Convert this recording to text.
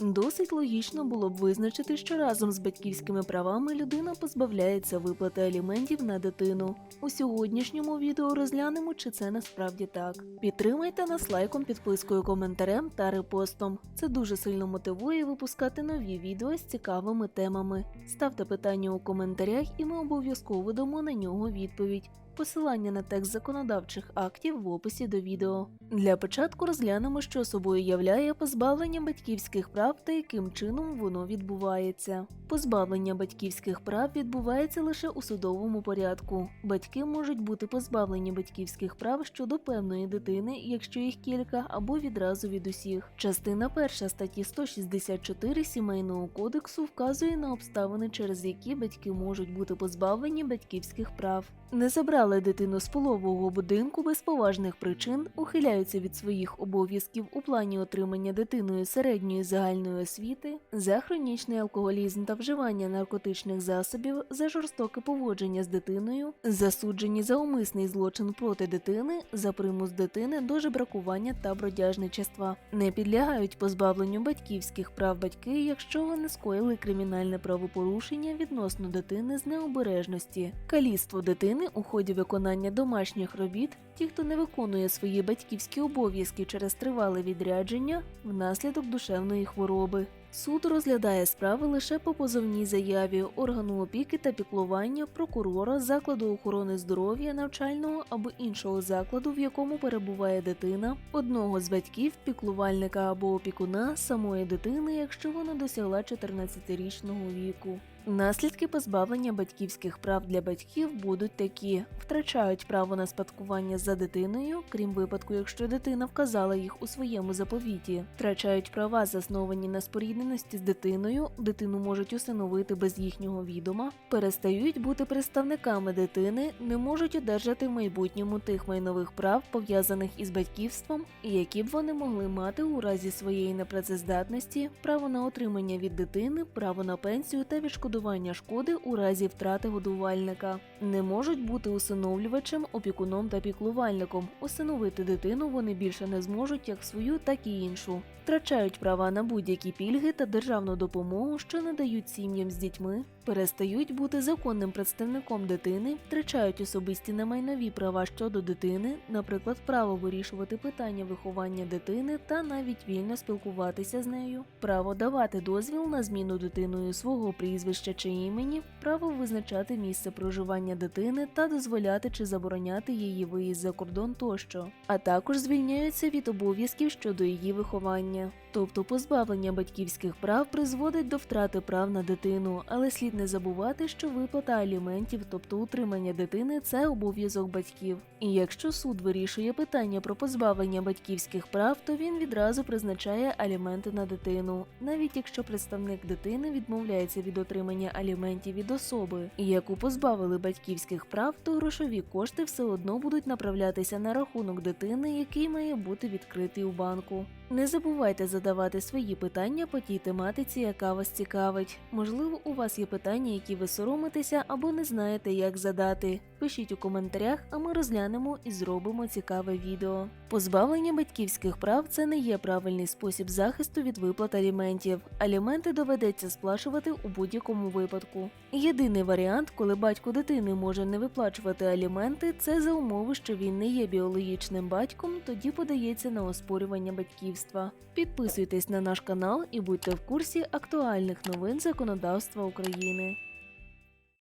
Досить логічно було б визначити, що разом з батьківськими правами людина позбавляється виплати аліментів на дитину. У сьогоднішньому відео розглянемо, чи це насправді так. Підтримайте нас лайком, підпискою, коментарем та репостом. Це дуже сильно мотивує випускати нові відео з цікавими темами. Ставте питання у коментарях, і ми обов'язково дамо на нього відповідь. Посилання на текст законодавчих актів в описі до відео. Для початку розглянемо, що собою являє позбавлення батьківських прав та яким чином воно відбувається. Позбавлення батьківських прав відбувається лише у судовому порядку. Батьки можуть бути позбавлені батьківських прав щодо певної дитини, якщо їх кілька, або відразу від усіх. Частина 1 статті 164 Сімейного кодексу вказує на обставини, через які батьки можуть бути позбавлені батьківських прав. Не забрали дитину з полового будинку без поважних причин, ухиляються від своїх обов'язків у плані отримання дитиною середньої загальної освіти, за хронічний алкоголізм та вживання наркотичних засобів, за жорстоке поводження з дитиною, засуджені за умисний злочин проти дитини, за примус дитини до жебракування та бродяжничества, не підлягають позбавленню батьківських прав батьки, якщо вони скоїли кримінальне правопорушення відносно дитини з необережності, каліцтво дитини у ході виконання домашніх робіт, ті, хто не виконує свої батьківські обов'язки через тривале відрядження внаслідок душевної хвороби. Суд розглядає справи лише по позовній заяві органу опіки та піклування прокурора закладу охорони здоров'я, навчального або іншого закладу, в якому перебуває дитина, одного з батьків, піклувальника або опікуна самої дитини, якщо вона досягла 14-річного віку. Наслідки позбавлення батьківських прав для батьків будуть такі: втрачають право на спадкування за дитиною, крім випадку, якщо дитина вказала їх у своєму заповіті, втрачають права, засновані на спорідненості з дитиною, дитину можуть усиновити без їхнього відома, перестають бути представниками дитини, не можуть одержати в майбутньому тих майнових прав, пов'язаних із батьківством, які б вони могли мати у разі своєї непрацездатності, право на отримання від дитини, право на пенсію та відшкодування шкоди у разі втрати годувальника. Не можуть бути усиновлювачем, опікуном та піклувальником. Усиновити дитину вони більше не зможуть як свою, так і іншу. Втрачають права на будь-які пільги та державну допомогу, що надають сім'ям з дітьми, перестають бути законним представником дитини, втрачають особисті немайнові права щодо дитини, наприклад, право вирішувати питання виховання дитини та навіть вільно спілкуватися з нею, право давати дозвіл на зміну дитиною свого прізвища чи імені, право визначати місце проживання дитини та дозволяти чи забороняти її виїзд за кордон тощо, а також звільняються від обов'язків щодо її виховання. Тобто позбавлення батьківських прав призводить до втрати прав на дитину, але слід не забувати, що виплата аліментів, тобто утримання дитини, це обов'язок батьків. І якщо суд вирішує питання про позбавлення батьківських прав, то він відразу призначає аліменти на дитину, навіть якщо представник дитини відмовляється від отримання аліментів від особи, яку позбавили батьківських прав, то грошові кошти все одно будуть направлятися на рахунок дитини, який має бути відкритий у банку. Не забувайте задавати свої питання по тій тематиці, яка вас цікавить. Можливо, у вас є питання, які ви соромитеся або не знаєте, як задати. Пишіть у коментарях, а ми розглянемо і зробимо цікаве відео. Позбавлення батьківських прав це не є правильний спосіб захисту від виплат аліментів. Аліменти доведеться сплачувати у будь-якому випадку. Єдиний варіант, коли батько дитини може не виплачувати аліменти, це за умови, що він не є біологічним батьком, тоді подається на оспорювання батьківства. Підписуйтесь на наш канал і будьте в курсі актуальних новин законодавства України.